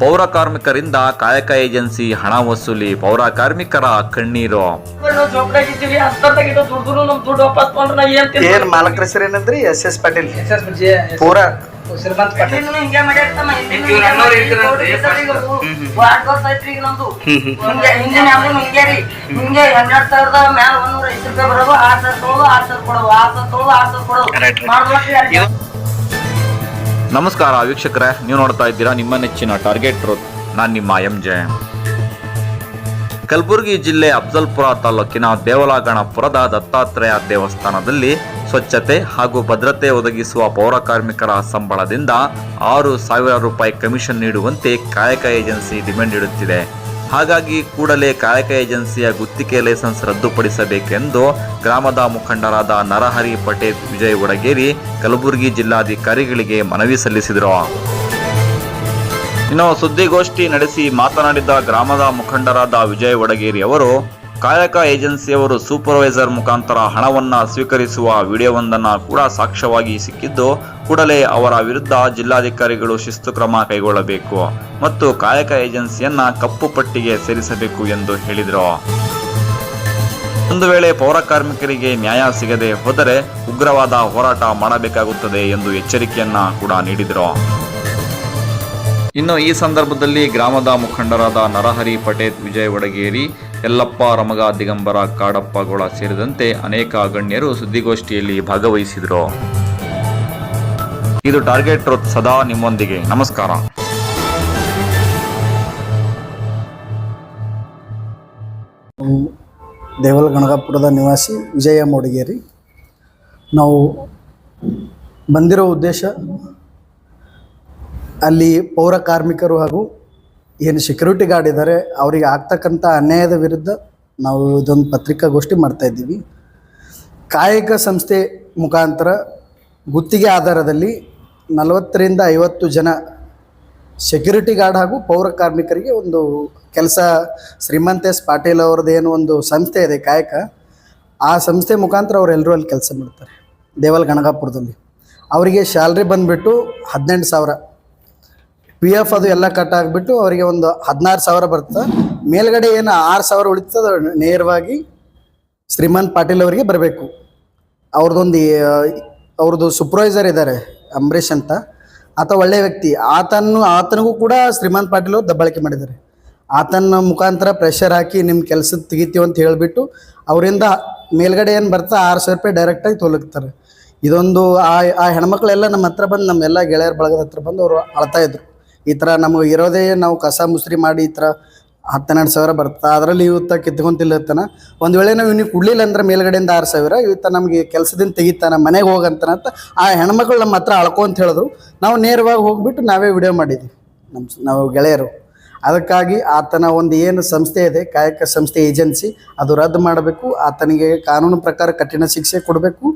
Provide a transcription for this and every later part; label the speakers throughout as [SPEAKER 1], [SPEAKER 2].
[SPEAKER 1] ಪೌರ ಕಾರ್ಮಿಕರಿಂದ ಕಾಯಕ ಏಜೆನ್ಸಿ ಹಣ ವಸೂಲಿ ಪೌರ ಕಾರ್ಮಿಕರ ಕಣ್ಣೀರು.
[SPEAKER 2] ಏನ್ ತಿಂತೀನಿ?
[SPEAKER 3] ಹೆಸರು ಏನಂದ್ರಿ? S S Patil.
[SPEAKER 4] S B J
[SPEAKER 3] ಪೂರ.
[SPEAKER 2] ಹಿಂಗೆ ಹಿಂಗೆ. ಹಿಂಗೆ ಹಿಂಗೆ ಹಿಂಗೆ ಬರೋದು ಆರ್ ಸಾವಿರ ತೊಳೋದು ಆರ್ ಸಾವಿರ ಕೊಡೋದು ಆರ್ ಸಾವಿರ ತೊಗೊಳೋದು ಆರ್ ಸಾವಿರ ಕೊಡೋದು.
[SPEAKER 1] ನಮಸ್ಕಾರ ವೀಕ್ಷಕರೇ, ನೀವು ನೋಡ್ತಾ ಇದ್ದೀರಾ ನಿಮ್ಮ ನೆಚ್ಚಿನ ಟಾರ್ಗೆಟ್ ನಾನು ನಿಮ್ಮ ಎಂ ಜೆ ಕಲಬುರಗಿ ಜಿಲ್ಲೆ ಅಫ್ಜಲ್ಪುರ ತಾಲೂಕಿನ ದೇವಲಗಣಪುರದ ದತ್ತಾತ್ರೇಯ ದೇವಸ್ಥಾನದಲ್ಲಿ ಸ್ವಚ್ಛತೆ ಹಾಗೂ ಭದ್ರತೆ ಒದಗಿಸುವ ಪೌರ ಕಾರ್ಮಿಕರ ಸಂಬಳದಿಂದ ಆರು ಸಾವಿರ ರೂಪಾಯಿ ಕಮಿಷನ್ ನೀಡುವಂತೆ ಕಾಯಕ ಏಜೆನ್ಸಿ ಡಿಮ್ಯಾಂಡ್ ಇಡುತ್ತಿದೆ. ಹಾಗಾಗಿ ಕೂಡಲೇ ಕಾಯಕ ಏಜೆನ್ಸಿಯ ಗುತ್ತಿಗೆ ಲೈಸೆನ್ಸ್ ರದ್ದುಪಡಿಸಬೇಕೆಂದು ಗ್ರಾಮದ ಮುಖಂಡರಾದ ನರಹರಿ ಪಟೇಲ್ ವಿಜಯ್ ಒಡಗೇರಿ ಕಲಬುರಗಿ ಜಿಲ್ಲಾಧಿಕಾರಿಗಳಿಗೆ ಮನವಿ ಸಲ್ಲಿಸಿದರು. ಇನ್ನು ಸುದ್ದಿಗೋಷ್ಠಿ ನಡೆಸಿ ಮಾತನಾಡಿದ ಗ್ರಾಮದ ಮುಖಂಡರಾದ ವಿಜಯ್ ಒಡಗೇರಿ ಅವರು, ಕಾಯಕ ಏಜೆನ್ಸಿಯವರು ಸೂಪರ್ವೈಸರ್ ಮುಖಾಂತರ ಹಣವನ್ನ ಸ್ವೀಕರಿಸುವ ವಿಡಿಯೋವೊಂದನ್ನು ಕೂಡ ಸಾಕ್ಷ್ಯವಾಗಿ ಸಿಕ್ಕಿದ್ದು ಕೂಡಲೇ ಅವರ ವಿರುದ್ಧ ಜಿಲ್ಲಾಧಿಕಾರಿಗಳು ಶಿಸ್ತು ಕ್ರಮ ಕೈಗೊಳ್ಳಬೇಕು ಮತ್ತು ಕಾಯಕ ಏಜೆನ್ಸಿಯನ್ನ ಕಪ್ಪು ಪಟ್ಟಿಗೆ ಸೇರಿಸಬೇಕು ಎಂದು ಹೇಳಿದರು. ಒಂದು ವೇಳೆ ಪೌರ ಕಾರ್ಮಿಕರಿಗೆ ನ್ಯಾಯ ಸಿಗದೆ ಹೋದರೆ ಉಗ್ರವಾದ ಹೋರಾಟ ಮಾಡಬೇಕಾಗುತ್ತದೆ ಎಂದು ಎಚ್ಚರಿಕೆಯನ್ನ ಕೂಡ ನೀಡಿದರು. ಇನ್ನು ಈ ಸಂದರ್ಭದಲ್ಲಿ ಗ್ರಾಮದ ಮುಖಂಡರಾದ ನರಹರಿ ಪಟೇತ್ ವಿಜಯ್ ವಡಗೇರಿ ಯಲ್ಲಪ್ಪ ರಮಗ ದಿಗಂಬರ ಕಾಡಪ್ಪಗೋಳ ಸೇರಿದಂತೆ ಅನೇಕ ಗಣ್ಯರು ಸುದ್ದಿಗೋಷ್ಠಿಯಲ್ಲಿ ಭಾಗವಹಿಸಿದರು. ಇದು ಟಾರ್ಗೆಟ್ ರೊತ್ ಸದಾ ನಿಮ್ಮೊಂದಿಗೆ. ನಮಸ್ಕಾರ.
[SPEAKER 5] ದೇವಲ ಗಣಗಾಪುರದ ನಿವಾಸಿ ವಿಜಯ ಮೋಡಿಗೇರಿ. ನಾವು ಬಂದಿರೋ ಉದ್ದೇಶ ಅಲ್ಲಿ ಪೌರ ಕಾರ್ಮಿಕರು ಹಾಗೂ ಏನು ಸೆಕ್ಯೂರಿಟಿ ಗಾರ್ಡ್ ಇದ್ದಾರೆ ಅವರಿಗೆ ಆಗ್ತಕ್ಕಂಥ ಅನ್ಯಾಯದ ವಿರುದ್ಧ ನಾವು ಇದೊಂದು ಪತ್ರಿಕಾಗೋಷ್ಠಿ ಮಾಡ್ತಾ ಇದ್ದೀವಿ. ಕಾಯಕ ಸಂಸ್ಥೆ ಮುಖಾಂತರ ಗುತ್ತಿಗೆ ಆಧಾರದಲ್ಲಿ ನಲವತ್ತರಿಂದ ಐವತ್ತು ಜನ ಸೆಕ್ಯೂರಿಟಿ ಗಾರ್ಡ್ ಹಾಗೂ ಪೌರ ಕಾರ್ಮಿಕರಿಗೆ ಒಂದು ಕೆಲಸ ಶ್ರೀಮಂತೇಶ್ ಪಾಟೀಲ್ ಅವ್ರದ್ದು ಏನು ಒಂದು ಸಂಸ್ಥೆ ಇದೆ ಕಾಯಕ. ಆ ಸಂಸ್ಥೆ ಮುಖಾಂತರ ಅವರೆಲ್ಲರೂ ಅಲ್ಲಿ ಕೆಲಸ ಮಾಡ್ತಾರೆ, ದೇವಲ್ ಗಣಗಾಪುರದಲ್ಲಿ. ಅವರಿಗೆ ಸ್ಯಾಲ್ರಿ ಬಂದುಬಿಟ್ಟು ಹದಿನೆಂಟು ಸಾವಿರ. ಪಿ ಎಫ್ ಅದು ಎಲ್ಲ ಕಟ್ ಆಗಿಬಿಟ್ಟು ಅವರಿಗೆ ಒಂದು ಹದಿನಾರು ಸಾವಿರ ಬರ್ತದೆ ಮೇಲ್ಗಡೆ ಏನು ಆರು ಸಾವಿರ ಉಳಿತದ ನೇರವಾಗಿ ಶ್ರೀಮಂತ್ ಪಾಟೀಲ್ ಅವರಿಗೆ ಬರಬೇಕು. ಅವ್ರದ್ದೊಂದು, ಅವ್ರದ್ದು ಸೂಪರ್ವೈಸರ್ ಇದ್ದಾರೆ. ಅಂಬರೀಷ್ ಅಂತ. ಆತ ಒಳ್ಳೆಯ ವ್ಯಕ್ತಿ. ಆತನು ಆತನಿಗೂ ಕೂಡ ಶ್ರೀಮಂತ್ ಪಾಟೀಲ್ ದಬ್ಬಾಳಿಕೆ ಮಾಡಿದ್ದಾರೆ. ಆತನ ಮುಖಾಂತರ ಪ್ರೆಷರ್ ಹಾಕಿ ನಿಮ್ಮ ಕೆಲಸ ತೆಗಿತೀವಿ ಅಂತ ಹೇಳಿಬಿಟ್ಟು ಅವರಿಂದ ಮೇಲ್ಗಡೆ ಏನು ಬರ್ತಾ ಆರು ಸಾವಿರ ರೂಪಾಯಿ ಡೈರೆಕ್ಟಾಗಿ ತೊಲಗ್ತಾರೆ. ಇದೊಂದು ಆ ಆ ಹೆಣ್ಮಕ್ಳೆಲ್ಲ ನಮ್ಮ ಹತ್ರ ಬಂದು ನಮ್ಮೆಲ್ಲ ಗೆಳೆಯರ ಬಳಗದ ಹತ್ರ ಬಂದು ಅವರು ಅಳ್ತಾಯಿದ್ರು ಈ ಥರ ನಮಗೆ ಇರೋದೇ ನಾವು ಕಸ ಮುಸ್ರಿ ಮಾಡಿ ಈ ಥರ ಹತ್ತೆರಡು ಸಾವಿರ ಬರುತ್ತೆ ಅದರಲ್ಲಿ ಇವತ್ತ ಕಿತ್ಕೊಂತಿಲ್ಲತ್ತಾನ ಒಂದು ವೇಳೆ ನಾವು ಇವ್ನಿಗೆ ಕುಡ್ಲಿಲ್ಲ ಅಂದ್ರೆ ಮೇಲ್ಗಡೆಯಿಂದ ಆರು ಸಾವಿರ, ಇವತ್ತ ನಮಗೆ ಕೆಲಸದಿಂದ ತೆಗಿತಾನೆ, ಮನೆಗೆ ಹೋಗಂತನಂತ ಆ ಹೆಣ್ಮಕ್ಳು ನಮ್ಮ ಹತ್ರ ಅಳ್ಕೊ ಅಂತ ಹೇಳಿದ್ರು. ನಾವು ನೇರವಾಗಿ ಹೋಗ್ಬಿಟ್ಟು ನಾವೇ ವಿಡಿಯೋ ಮಾಡಿದ್ವಿ ನಮ್ಮ ನಾವು ಗೆಳೆಯರು. ಅದಕ್ಕಾಗಿ ಆತನ ಒಂದು ಏನು ಸಂಸ್ಥೆ ಇದೆ, ಕಾಯಕ ಸಂಸ್ಥೆ ಏಜೆನ್ಸಿ, ಅದು ರದ್ದು ಮಾಡಬೇಕು. ಆತನಿಗೆ ಕಾನೂನು ಪ್ರಕಾರ ಕಠಿಣ ಶಿಕ್ಷೆ ಕೊಡಬೇಕು.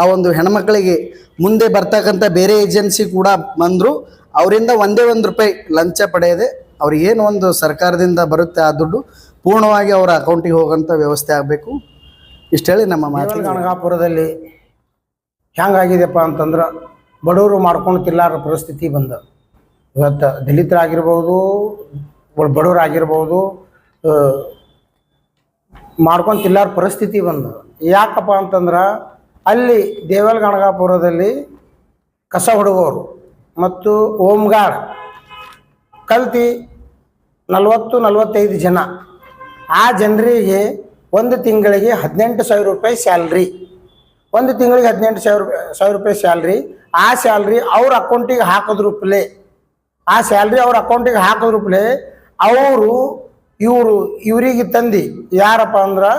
[SPEAKER 5] ಆ ಒಂದು ಹೆಣ್ಮಕ್ಳಿಗೆ ಮುಂದೆ ಬರ್ತಕ್ಕಂಥ ಬೇರೆ ಏಜೆನ್ಸಿ ಕೂಡ ಬಂದರು. ಅವರಿಂದ ಒಂದೇ ಒಂದು ರೂಪಾಯಿ ಲಂಚ ಪಡೆಯದೆ ಅವ್ರಿಗೇನು ಒಂದು ಸರ್ಕಾರದಿಂದ ಬರುತ್ತೆ ಆ ದುಡ್ಡು ಪೂರ್ಣವಾಗಿ ಅವರ ಅಕೌಂಟಿಗೆ ಹೋಗೋಂಥ ವ್ಯವಸ್ಥೆ ಆಗಬೇಕು. ಇಷ್ಟು ಹೇಳಿ ನಮ್ಮ ಮಾತು
[SPEAKER 4] ಗಣಗಾಪುರದಲ್ಲಿ ಹೆಂಗಾಗಿದೆಪ್ಪ ಅಂತಂದ್ರೆ ಬಡವರು ಮಾಡ್ಕೊಂಡು ತಿಲ್ಲಾರ ಪರಿಸ್ಥಿತಿ ಬಂದ. ಇವತ್ತು ದಲಿತರಾಗಿರ್ಬೋದು ಬಡವರಾಗಿರ್ಬೋದು ಮಾಡ್ಕೊಂಡು ತಿಲ್ಲಾರ ಪರಿಸ್ಥಿತಿ ಬಂದ. ಯಾಕಪ್ಪ ಅಂತಂದ್ರೆ ಅಲ್ಲಿ ದೇವಲ್ ಗಣಗಾಪುರದಲ್ಲಿ ಕಸ ಹುಡುಗೋರು ಮತ್ತು ಓಂಗಾಡ್ ಕಲ್ತಿ ನಲವತ್ತು, ನಲವತ್ತೈದು ಜನ. ಆ ಜನರಿಗೆ ಒಂದು ತಿಂಗಳಿಗೆ ಹದಿನೆಂಟು ಸಾವಿರ ರೂಪಾಯಿ ಸ್ಯಾಲ್ರಿ. ಒಂದು ತಿಂಗಳಿಗೆ ಹದಿನೆಂಟು ಸಾವಿರ ಸಾವಿರ ರೂಪಾಯಿ ಸ್ಯಾಲ್ರಿ. ಆ ಸ್ಯಾಲ್ರಿ ಅವ್ರ ಅಕೌಂಟಿಗೆ ಹಾಕಿದ್ರು ಪ್ಲೇ. ಆ ಸ್ಯಾಲ್ರಿ ಅವ್ರ ಅಕೌಂಟಿಗೆ ಹಾಕಿದ್ರು ಪ್ಲೇ, ಅವರು ಇವರು, ಇವರಿಗೆ ತಂದು. ಯಾರಪ್ಪ ಅಂದ್ರೆ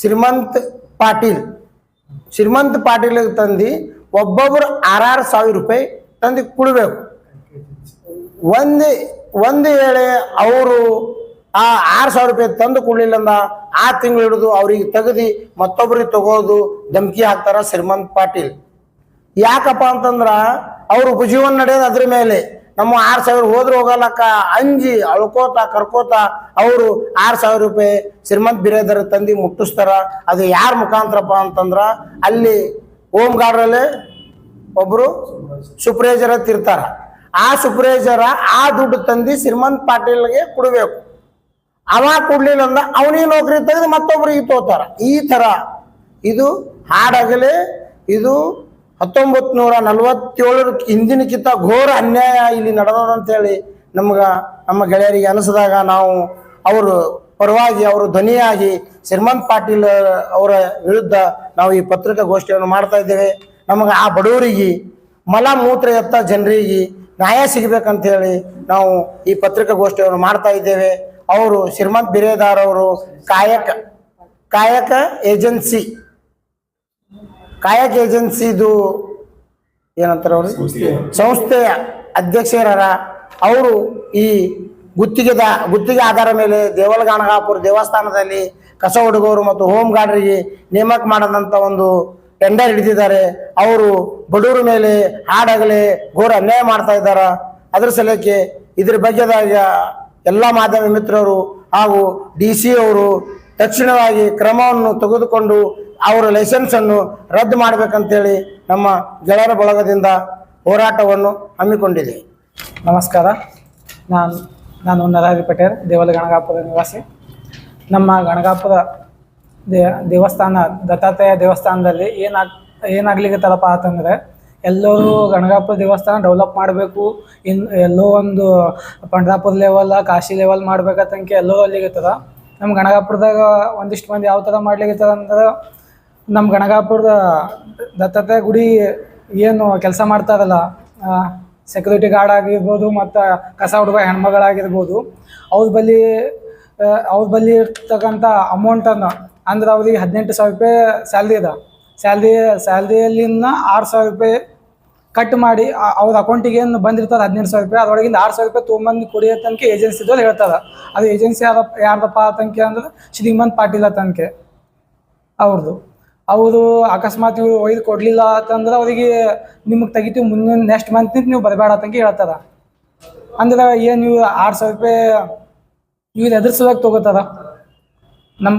[SPEAKER 4] ಶ್ರೀಮಂತ್ ಪಾಟೀಲ್. ಶ್ರೀಮಂತ್ ಪಾಟೀಲಿಗೆ ತಂದು, ಒಬ್ಬೊಬ್ರು ಆರಾರು ಸಾವಿರ ರೂಪಾಯಿ ತಂದು ಕೊಡಬೇಕು. ಒಂದು ಒಂದು ವೇಳೆ ಅವರು ಆ ಆರು ಸಾವಿರ ರೂಪಾಯಿ ತಂದು ಕೊಡಲಿಲ್ಲ ಅಂದ ಆ ತಿಂಗಳು ಹಿಡಿದು ಅವ್ರಿಗೆ ತೆಗೆದು ಮತ್ತೊಬ್ಬರಿಗೆ ತಗೋದು ಧಮಕಿ ಹಾಕ್ತಾರ ಶ್ರೀಮಂತ್ ಪಾಟೀಲ್. ಯಾಕಪ್ಪ ಅಂತಂದ್ರ ಅವ್ರ ಉಪಜೀವನ ನಡೆಯೋದು ಅದ್ರ ಮೇಲೆ. ನಮ್ಮ ಆರು ಸಾವಿರ ಹೋದ್ರೆ ಹೋಗಲ್ಲಕ್ಕ ಅಂಜಿ ಅಳ್ಕೋತ ಕರ್ಕೋತ ಅವರು ಆರು ಸಾವಿರ ರೂಪಾಯಿ ಶ್ರೀಮಂತ್ ಬಿರೇದರ್ ತಂದು ಮುಟ್ಟಿಸ್ತಾರ. ಅದು ಯಾರ ಮುಖಾಂತರಪ್ಪ ಅಂತಂದ್ರ ಅಲ್ಲಿ ಓಮ್ ಗಾರ್ಡ್ರಲ್ಲಿ ಒಬ್ರು ಸೂಪರ್ವೈಸರ್ ಅಂತ ಇರ್ತಾರ. ಆ ಸೂಪರ್ವೈಸರ ಆ ದುಡ್ಡು ತಂದು ಶ್ರೀಮಂತ್ ಪಾಟೀಲ್ಗೆ ಕೊಡಬೇಕು. ಅವ ಕೊಡ್ಲಿಲ್ಲ ಅಂದ ಅವನಿಗೆ ನೌಕರಿ ತೆಗೆದು ಮತ್ತೊಬ್ಬರಿಗೆ ತೋತಾರ. ಈ ಥರ ಇದು ಹಾಡಾಗಲೇ ಇದು ಹತ್ತೊಂಬತ್ತು ನೂರ ನಲವತ್ತೇಳರ ಹಿಂದಿನಕ್ಕಿಂತ ಘೋರ ಅನ್ಯಾಯ ಇಲ್ಲಿ ನಡೆದದಂತೇಳಿ ನಮ್ಗೆ, ನಮ್ಮ ಗೆಳೆಯರಿಗೆ ಅನಿಸಿದಾಗ ನಾವು ಅವರು ಪರವಾಗಿ ಅವರು ಧ್ವನಿಯಾಗಿ ಶ್ರೀಮಂತ್ ಪಾಟೀಲ್ ಅವರ ವಿರುದ್ಧ ನಾವು ಈ ಪತ್ರಿಕಾಗೋಷ್ಠಿಯನ್ನು ಮಾಡ್ತಾ ಇದ್ದೇವೆ. ನಮಗೆ ಆ ಬಡವರಿಗೆ ಮಲ ಮೂತ್ರ ಎತ್ತ ಜನರಿಗೆ ನ್ಯಾಯ ಸಿಗಬೇಕಂತ ಹೇಳಿ ನಾವು ಈ ಪತ್ರಿಕಾಗೋಷ್ಠಿಯನ್ನು ಮಾಡ್ತಾ ಇದ್ದೇವೆ. ಅವರು ಶ್ರೀಮಂತ್ ಬಿರೇದಾರ್ ಅವರು ಕಾಯಕ ಕಾಯಕ ಏಜೆನ್ಸಿ ಕಾಯಕ ಏಜೆನ್ಸಿದು ಏನಂತಾರೆ ಅವರು? ಸಂಸ್ಥೆಯ. ಅಧ್ಯಕ್ಷರ ಅವರು ಈ ಗುತ್ತಿಗೆದ ಗುತ್ತಿಗೆ ಆಧಾರ ಮೇಲೆ ದೇವಲಗಾಣಗಾಪುರ ದೇವಸ್ಥಾನದಲ್ಲಿ ಕಸ ಹುಡುಗರು ಮತ್ತು ಹೋಮ್ ಗಾರ್ಡ್ರಿಗೆ ನೇಮಕ ಮಾಡದಂತ ಒಂದು ಟೆಂಡರ್ ಹಿಡಿದಿದ್ದಾರೆ. ಅವರು ಬಡವರ ಮೇಲೆ ಹಾಡಾಗಲಿ ಘೋರ ಅನ್ಯಾಯ ಮಾಡ್ತಾ ಇದ್ದಾರ. ಅದರ ಸಲಕ್ಕೆ ಇದ್ರ ಬಗ್ಗೆದಾಗ ಎಲ್ಲ ಮಾಧ್ಯಮ ಮಿತ್ರರು ಹಾಗೂ ಡಿ ಸಿ ಅವರು ತಕ್ಷಣವಾಗಿ ಕ್ರಮವನ್ನು ತೆಗೆದುಕೊಂಡು ಅವರ ಲೈಸೆನ್ಸನ್ನು ರದ್ದು ಮಾಡಬೇಕಂತೇಳಿ ನಮ್ಮ ಗೆಳೆಯರ ಬಳಗದಿಂದ ಹೋರಾಟವನ್ನು ಹಮ್ಮಿಕೊಂಡಿದೆ.
[SPEAKER 6] ನಮಸ್ಕಾರ. ನಾನು ನಾನು ನರಹರಿ ಪಟೇಲ್, ದೇವಲ ಗಣಗಾಪುರ ನಿವಾಸಿ. ನಮ್ಮ ಗಣಗಾಪುರ ದೇ ದೇವಸ್ಥಾನ, ದತ್ತಾತ್ರೇಯ ದೇವಸ್ಥಾನದಲ್ಲಿ ಏನಾಗ್ ತಲಪ ಅಂತಂದರೆ ಎಲ್ಲರೂ ಗಣಗಾಪುರ ದೇವಸ್ಥಾನ ಡೆವಲಪ್ ಮಾಡಬೇಕು. ಇನ್, ಎಲ್ಲೋ ಒಂದು ಪಂಡ್ರಾಪುರ ಲೆವೆಲ್ ಕಾಶಿ ಲೆವೆಲ್ ಮಾಡ್ಬೇಕಂತಂಕೆ ಎಲ್ಲೋ ಅಲ್ಲಿಗತ್ತದ ನಮ್ಮ ಗಣಗಾಪುರದಾಗ ಒಂದಿಷ್ಟು ಮಂದಿ ಯಾವ ಥರ ಮಾಡ್ಲಿಕ್ಕತ್ತದ ಅಂದ್ರೆ ನಮ್ಮ ಗಣಗಾಪುರದ ದತ್ತಾತ್ರೇಯ ಗುಡಿ ಏನು ಕೆಲಸ ಮಾಡ್ತಾರಲ್ಲ ಸೆಕ್ಯೂರಿಟಿ ಗಾರ್ಡ್ ಆಗಿರ್ಬೋದು ಮತ್ತು ಕಸ ಹುಡುಗ ಹೆಣ್ಮಗಳಾಗಿರ್ಬೋದು, ಅವ್ರ ಬಳಿ ಅವ್ರ ಬಳಿ ಇರ್ತಕ್ಕಂಥ ಅಮೌಂಟನ್ನು ಅಂದ್ರೆ ಅವ್ರಿಗೆ ಹದಿನೆಂಟು ಸಾವಿರ ರೂಪಾಯಿ ಸ್ಯಾಲ್ರಿ ಅದ. ಸ್ಯಾಲ್ರಿ ಸ್ಯಾಲ್ರಿಯಲ್ಲಿನ ಆರು ಸಾವಿರ ರೂಪಾಯಿ ಕಟ್ ಮಾಡಿ ಅವ್ರ ಅಕೌಂಟಿಗೆ ಏನು ಬಂದಿರ್ತಾರೆ ಹದಿನೆಂಟು ಸಾವಿರ ರೂಪಾಯಿ, ಅದರೊಳಗಿಂದ ಆರು ಸಾವಿರ ರೂಪಾಯಿ ತೊಗೊಂಬಂದು ಕೊಡಿ ತನಕ ಏಜೆನ್ಸಿದವ್ರು ಹೇಳ್ತಾರೆ. ಅದು ಏಜೆನ್ಸಿ ಯಾರ ಯಾರ್ದಪ್ಪ ತನಕ ಅಂದ್ರೆ ಶ್ರೀಮಂತ್ ಪಾಟೀಲ ತನಕ ಅವ್ರದ್ದು ಅವರು ಅಕಸ್ಮಾತ್ ಇವ್ರು ಒಯ್ದು ಕೊಡಲಿಲ್ಲ ಅಂತಂದ್ರೆ ಅವರಿಗೆ ನಿಮಗೆ ತೆಗಿತೀವಿ ಮುಂದಿನ ನೆಕ್ಸ್ಟ್ ಮಂತ್ ನೀವು ಬರಬೇಡ ತನಕ ಹೇಳ್ತಾರೆ. ಅಂದ್ರೆ ಏನು ನೀವು ಆರು ಸಾವಿರ ರೂಪಾಯಿ ಇವ್ರು ಎದುರಿಸೋದಾಗ ತೊಗೋತಾರ. ನಮ್ಮ